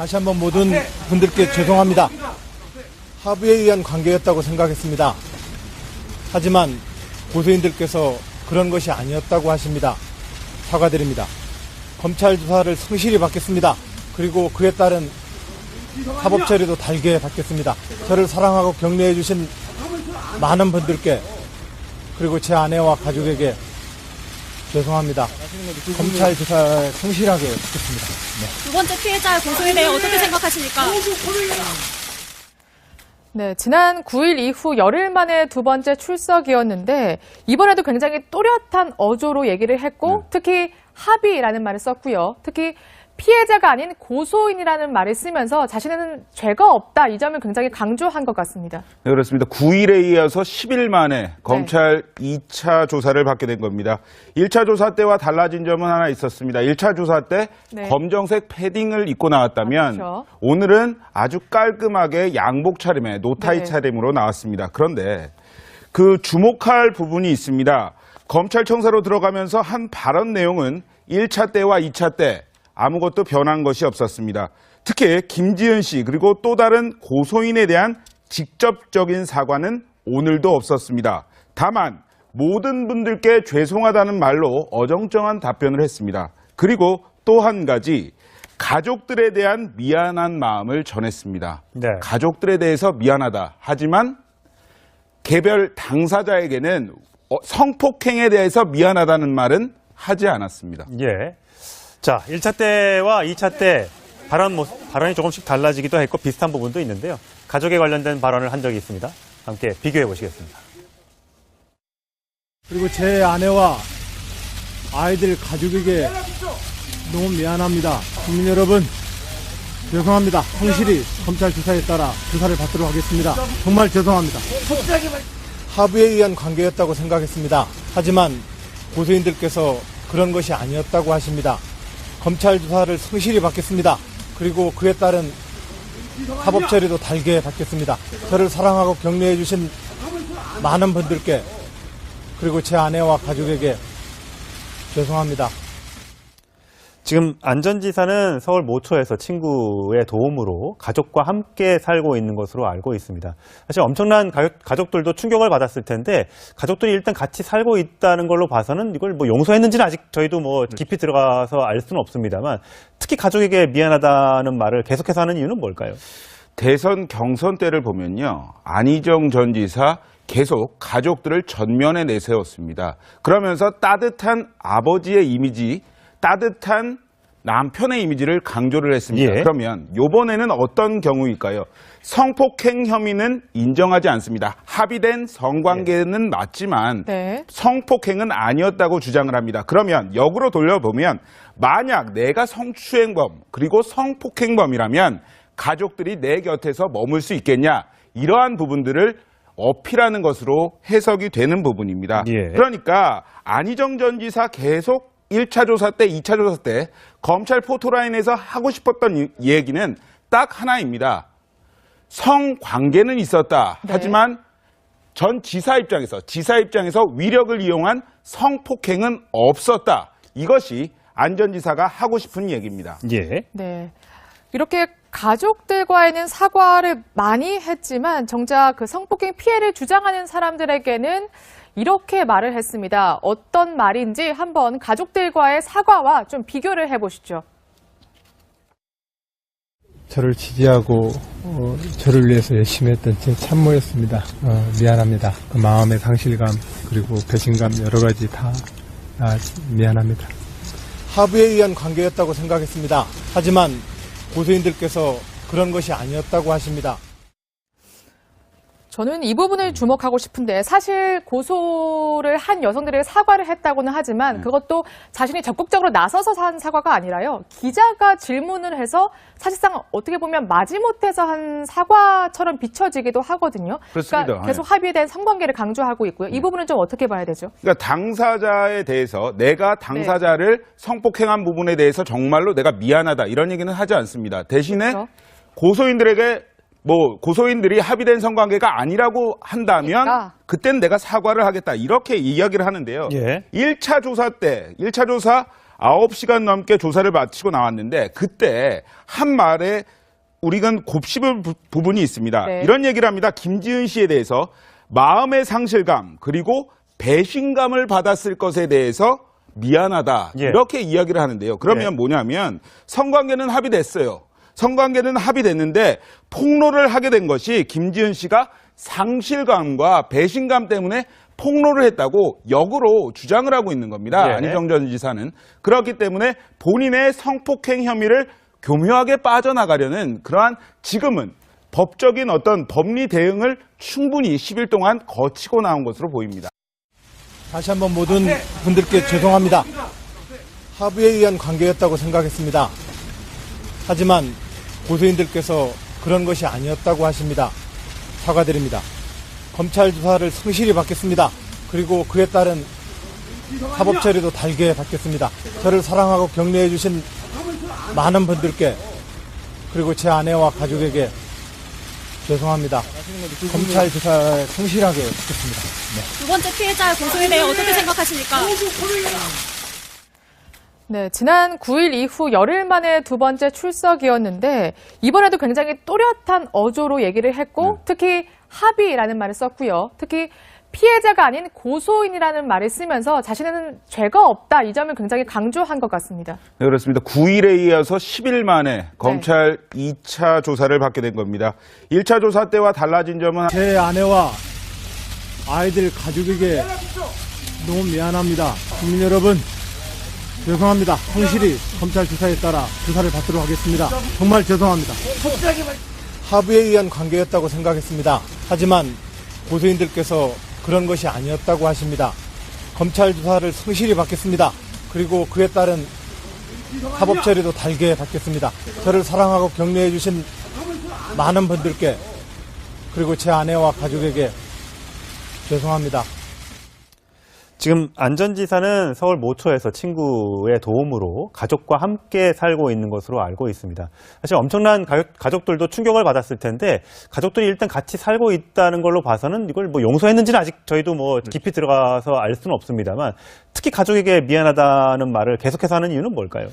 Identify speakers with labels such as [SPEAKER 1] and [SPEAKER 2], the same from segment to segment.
[SPEAKER 1] 다시 한번 모든 분들께 죄송합니다. 합의에 의한 관계였다고 생각했습니다. 하지만 고소인들께서 그런 것이 아니었다고 하십니다. 사과드립니다. 검찰 조사를 성실히 받겠습니다. 그리고 그에 따른 사법 처리도 달게 받겠습니다. 저를 사랑하고 격려해 주신 많은 분들께 그리고 제 아내와 가족에게 죄송합니다. 검찰 조사에 성실하게 받겠습니다.
[SPEAKER 2] 두 번째 피해자의 고소에 대해 어떻게 생각하십니까?
[SPEAKER 3] 네, 지난 9일 이후 열흘 만에 두 번째 출석이었는데 이번에도 굉장히 또렷한 어조로 얘기를 했고 특히 합의라는 말을 썼고요. 특히 피해자가 아닌 고소인이라는 말을 쓰면서 자신은 죄가 없다 이 점을 굉장히 강조한 것 같습니다.
[SPEAKER 4] 네, 그렇습니다. 9일에 이어서 10일 만에 검찰 2차 조사를 받게 된 겁니다. 1차 조사 때와 달라진 점은 하나 있었습니다. 1차 조사 때
[SPEAKER 3] 네.
[SPEAKER 4] 검정색 패딩을 입고 나왔다면
[SPEAKER 3] 아, 그렇죠.
[SPEAKER 4] 오늘은 아주 깔끔하게 양복 차림에 노타이
[SPEAKER 3] 네.
[SPEAKER 4] 차림으로 나왔습니다. 그런데 그 주목할 부분이 있습니다. 검찰청사로 들어가면서 한 발언 내용은 1차 때와 2차 때 아무것도 변한 것이 없었습니다. 특히 김지은 씨 그리고 또 다른 고소인에 대한 직접적인 사과는 오늘도 없었습니다. 다만 모든 분들께 죄송하다는 말로 어정쩡한 답변을 했습니다. 그리고 또 한 가지 가족들에 대한 미안한 마음을 전했습니다.
[SPEAKER 5] 네.
[SPEAKER 4] 가족들에 대해서 미안하다. 하지만 개별 당사자에게는 어, 성폭행에 대해서 미안하다는 말은 하지 않았습니다.
[SPEAKER 5] 예. 자, 1차 때와 2차 때 발언 모 발언이 조금씩 달라지기도 했고 비슷한 부분도 있는데요. 가족에 관련된 발언을 한 적이 있습니다. 함께 비교해 보시겠습니다.
[SPEAKER 1] 그리고 제 아내와 아이들 가족에게 너무 미안합니다. 국민 여러분, 죄송합니다. 성실히 검찰 조사에 따라 조사를 받도록 하겠습니다. 정말 죄송합니다. 합의에 의한 관계였다고 생각했습니다. 하지만 고소인들께서 그런 것이 아니었다고 하십니다. 검찰 조사를 성실히 받겠습니다. 그리고 그에 따른 사법 처리도 달게 받겠습니다. 저를 사랑하고 격려해 주신 많은 분들께 그리고 제 아내와 가족에게 죄송합니다.
[SPEAKER 5] 지금 안전지사는 서울 모초에서 친구의 도움으로 가족과 함께 살고 있는 것으로 알고 있습니다. 사실 엄청난 가, 가족 들도 충격을 받았을 텐데 가족들이 일단 같이 살고 있다는 걸로 봐서는 이걸 뭐 용서했는지는 아직 저희도 뭐 깊이 들어가서 알 수는 없습니다만 특히 가족에게 미안하다는 말을 계속해서 하는 이유는 뭘까요?
[SPEAKER 4] 대선 경선 때를 보면요. 안희정 전 지사 계속 가족들을 전면에 내세웠습니다. 그러면서 따뜻한 아버지의 이미지, 따뜻한 남편의 이미지를 강조를 했습니다.
[SPEAKER 5] 예.
[SPEAKER 4] 그러면 요번에는 어떤 경우일까요? 성폭행 혐의는 인정하지 않습니다. 합의된 성관계는 맞지만
[SPEAKER 3] 네.
[SPEAKER 4] 성폭행은 아니었다고 주장을 합니다. 그러면 역으로 돌려보면 만약 내가 성추행범 그리고 성폭행범이라면 가족들이 내 곁에서 머물 수 있겠냐 이러한 부분들을 어필하는 것으로 해석이 되는 부분입니다.
[SPEAKER 5] 예.
[SPEAKER 4] 그러니까 안희정 전 지사 계속 1차 조사 때, 2차 조사 때 검찰 포토라인에서 하고 싶었던 이- 얘기는 딱 하나입니다. 성관계는 있었다.
[SPEAKER 3] 네.
[SPEAKER 4] 하지만 전 지사 입장에서 지사 입장에서 위력을 이용한 성폭행은 없었다. 이것이 안전지사가 하고 싶은 얘기입니다.
[SPEAKER 5] 예.
[SPEAKER 3] 네. 이렇게 가족들과에는 사과를 많이 했지만 정작 그 성폭행 피해를 주장하는 사람들에게는 이렇게 말을 했습니다. 어떤 말인지 한번 가족들과의 사과와 좀 비교를 해보시죠.
[SPEAKER 6] 저를 지지하고 어, 저를 위해서 열심히 했던 제 참모였습니다. 어, 미안합니다. 그 마음의 상실감 그리고 배신감 여러 가지 다 아, 미안합니다.
[SPEAKER 1] 합의에 의한 관계였다고 생각했습니다. 하지만 고소인들께서 그런 것이 아니었다고 하십니다.
[SPEAKER 3] 저는 이 부분을 주목하고 싶은데 사실 고소를 한 여성들에게 사과를 했다고는 하지만 그것도 자신이 적극적으로 나서서 한 사과가 아니라요. 기자가 질문을 해서 사실상 어떻게 보면 마지못해서 한 사과처럼 비춰지기도 하거든요.
[SPEAKER 4] 그렇습니다.
[SPEAKER 3] 러니까 계속 합의에 대한 성관계를 강조하고 있고요. 이 부분은 좀 어떻게 봐야 되죠?
[SPEAKER 4] 그러니까 당사자에 대해서 내가 당사자를 성폭행한 부분에 대해서 정말로 내가 미안하다 이런 얘기는 하지 않습니다. 대신에
[SPEAKER 3] 그렇죠.
[SPEAKER 4] 고소인들에게 뭐 고소인들이 합의된 성관계가 아니라고 한다면
[SPEAKER 3] 그러니까.
[SPEAKER 4] 그땐 내가 사과를 하겠다 이렇게 이야기를 하는데요.
[SPEAKER 5] 예.
[SPEAKER 4] 1차 조사 때 1차 조사 9시간 넘게 조사를 마치고 나왔는데 그때 한 말에 우리가 곱씹을 부- 부분이 있습니다.
[SPEAKER 3] 네.
[SPEAKER 4] 이런 얘기를 합니다. 김지은 씨에 대해서 마음의 상실감 그리고 배신감을 받았을 것에 대해서 미안하다
[SPEAKER 5] 예.
[SPEAKER 4] 이렇게 이야기를 하는데요. 그러면
[SPEAKER 5] 네.
[SPEAKER 4] 뭐냐면 성관계는 합의됐어요. 성관계는 합의됐는데 폭로를 하게 된 것이 김지은 씨가 상실감과 배신감 때문에 폭로를 했다고 역으로 주장을 하고 있는 겁니다.
[SPEAKER 5] 예.
[SPEAKER 4] 안희정 전 지사는 그렇기 때문에 본인의 성폭행 혐의를 교묘하게 빠져나가려는 그러한 지금은 법적인 어떤 법리 대응을 충분히 10일 동안 거치고 나온 것으로 보입니다.
[SPEAKER 1] 다시 한번 모든 분들께 죄송합니다. 합의에 의한 관계였다고 생각했습니다. 하지만 고소인들께서 그런 것이 아니었다고 하십니다. 사과드립니다. 검찰 조사를 성실히 받겠습니다. 그리고 그에 따른 사법 처리도 달게 받겠습니다. 저를 사랑하고 격려해 주신 많은 분들께 그리고 제 아내와 가족에게 죄송합니다. 검찰 조사에 성실하게 받겠습니다.
[SPEAKER 2] 두 번째 피해자 고소에 대해 어떻게 생각하십니까?
[SPEAKER 3] 네, 지난 9일 이후 열흘 만에 두 번째 출석이었는데 이번에도 굉장히 또렷한 어조로 얘기를 했고 특히 합의라는 말을 썼고요. 특히 피해자가 아닌 고소인이라는 말을 쓰면서 자신은 죄가 없다 이 점을 굉장히 강조한 것 같습니다.
[SPEAKER 4] 네, 그렇습니다. 9일에 이어서 10일 만에 검찰 2차 조사를 받게 된 겁니다. 1차 조사 때와 달라진 점은
[SPEAKER 1] 제 아내와 아이들 가족에게 너무 미안합니다. 국민 여러분, 죄송합니다. 성실히 검찰 조사에 따라 조사를 받도록 하겠습니다. 정말 죄송합니다. 합의에 의한 관계였다고 생각했습니다. 하지만 고소인들께서 그런 것이 아니었다고 하십니다. 검찰 조사를 성실히 받겠습니다. 그리고 그에 따른 사법 처리도 달게 받겠습니다. 저를 사랑하고 격려해 주신 많은 분들께 그리고 제 아내와 가족에게 죄송합니다.
[SPEAKER 5] 지금 안전지사는 서울 모처에서 친구의 도움으로 가족과 함께 살고 있는 것으로 알고 있습니다. 사실 엄청난 가, 가족 들도 충격을 받았을 텐데 가족들이 일단 같이 살고 있다는 걸로 봐서는 이걸 뭐 용서했는지는 아직 저희도 뭐 깊이 들어가서 알 수는 없습니다만 특히 가족에게 미안하다는 말을 계속해서 하는 이유는 뭘까요?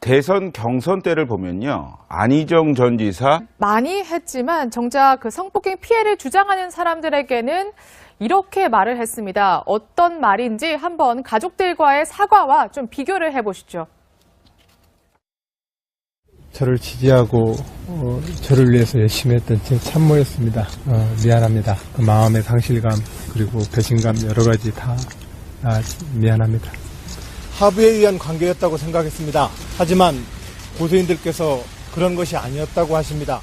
[SPEAKER 4] 대선 경선 때를 보면요. 안희정 전 지사
[SPEAKER 3] 많이 했지만 정작 그 성폭행 피해를 주장하는 사람들에게는 이렇게 말을 했습니다. 어떤 말인지 한번 가족들과의 사과와 좀 비교를 해보시죠.
[SPEAKER 6] 저를 지지하고 어, 저를 위해서 열심히 했던 제 참모였습니다. 어, 미안합니다. 그 마음의 상실감 그리고 배신감 여러 가지 다 아, 미안합니다.
[SPEAKER 1] 합의에 의한 관계였다고 생각했습니다. 하지만 고소인들께서 그런 것이 아니었다고 하십니다.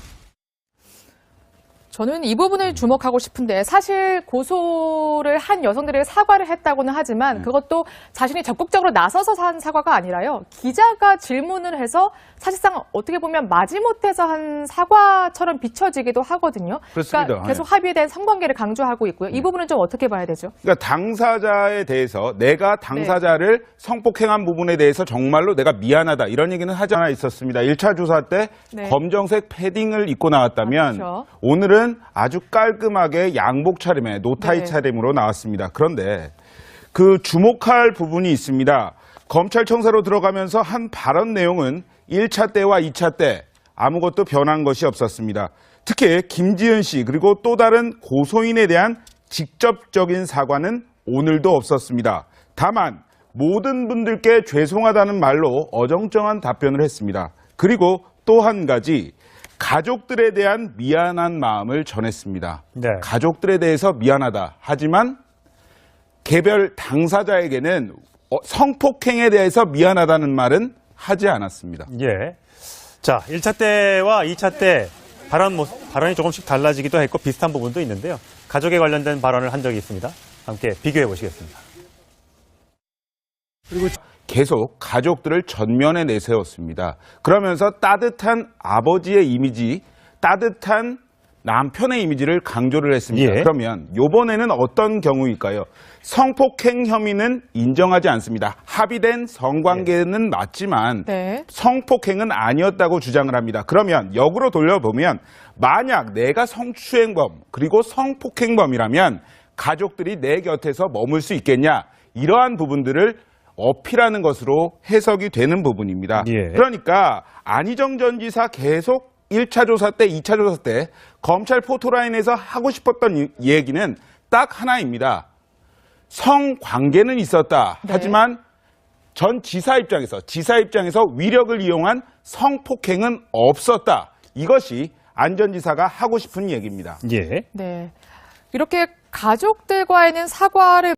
[SPEAKER 3] 저는 이 부분을 주목하고 싶은데 사실 고소를 한 여성들에게 사과를 했다고는 하지만 그것도 자신이 적극적으로 나서서 한 사과가 아니라요. 기자가 질문을 해서 사실상 어떻게 보면 마지못해서 한 사과처럼 비춰지기도 하거든요.
[SPEAKER 4] 그렇습니다.
[SPEAKER 3] 그러니까 계속 합의에 대한 성관계를 강조하고 있고요. 이 부분은 좀 어떻게 봐야 되죠?
[SPEAKER 4] 그러니까 당사자에 대해서 내가 당사자를 성폭행한 부분에 대해서 정말로 내가 미안하다 이런 얘기는 하지 않아 있었습니다. 1차 조사 때
[SPEAKER 3] 네.
[SPEAKER 4] 검정색 패딩을 입고 나왔다면
[SPEAKER 3] 아, 그렇죠.
[SPEAKER 4] 오늘은 아주 깔끔하게 양복 차림에 노타이
[SPEAKER 3] 네.
[SPEAKER 4] 차림으로 나왔습니다. 그런데 그 주목할 부분이 있습니다. 검찰청사로 들어가면서 한 발언 내용은 1차 때와 2차 때 아무것도 변한 것이 없었습니다. 특히 김지은 씨 그리고 또 다른 고소인에 대한 직접적인 사과는 오늘도 없었습니다. 다만 모든 분들께 죄송하다는 말로 어정쩡한 답변을 했습니다. 그리고 또 한 가지 가족들에 대한 미안한 마음을 전했습니다.
[SPEAKER 5] 네.
[SPEAKER 4] 가족들에 대해서 미안하다. 하지만 개별 당사자에게는 어, 성폭행에 대해서 미안하다는 말은 하지 않았습니다.
[SPEAKER 5] 예. 자, 1차 때와 2차 때 발언 모 발언이 조금씩 달라지기도 했고 비슷한 부분도 있는데요. 가족에 관련된 발언을 한 적이 있습니다. 함께 비교해 보시겠습니다.
[SPEAKER 1] 그리고
[SPEAKER 4] 계속 가족들을 전면에 내세웠습니다. 그러면서 따뜻한 아버지의 이미지, 따뜻한 남편의 이미지를 강조를 했습니다.
[SPEAKER 5] 예.
[SPEAKER 4] 그러면 이번에는 어떤 경우일까요? 성폭행 혐의는 인정하지 않습니다. 합의된 성관계는 맞지만
[SPEAKER 3] 네.
[SPEAKER 4] 성폭행은 아니었다고 주장을 합니다. 그러면 역으로 돌려보면 만약 내가 성추행범 그리고 성폭행범이라면 가족들이 내 곁에서 머물 수 있겠냐 이러한 부분들을 어필하는 것으로 해석이 되는 부분입니다.
[SPEAKER 5] 예.
[SPEAKER 4] 그러니까 안희정 전 지사 계속 1차 조사 때, 2차 조사 때 검찰 포토라인에서 하고 싶었던 이- 얘기는 딱 하나입니다. 성관계는 있었다.
[SPEAKER 3] 네.
[SPEAKER 4] 하지만 전 지사 입장에서 지사 입장에서 위력을 이용한 성폭행은 없었다. 이것이 안전 지사가 하고 싶은 얘기입니다.
[SPEAKER 5] 예.
[SPEAKER 3] 네. 이렇게 가족들과의는 사과를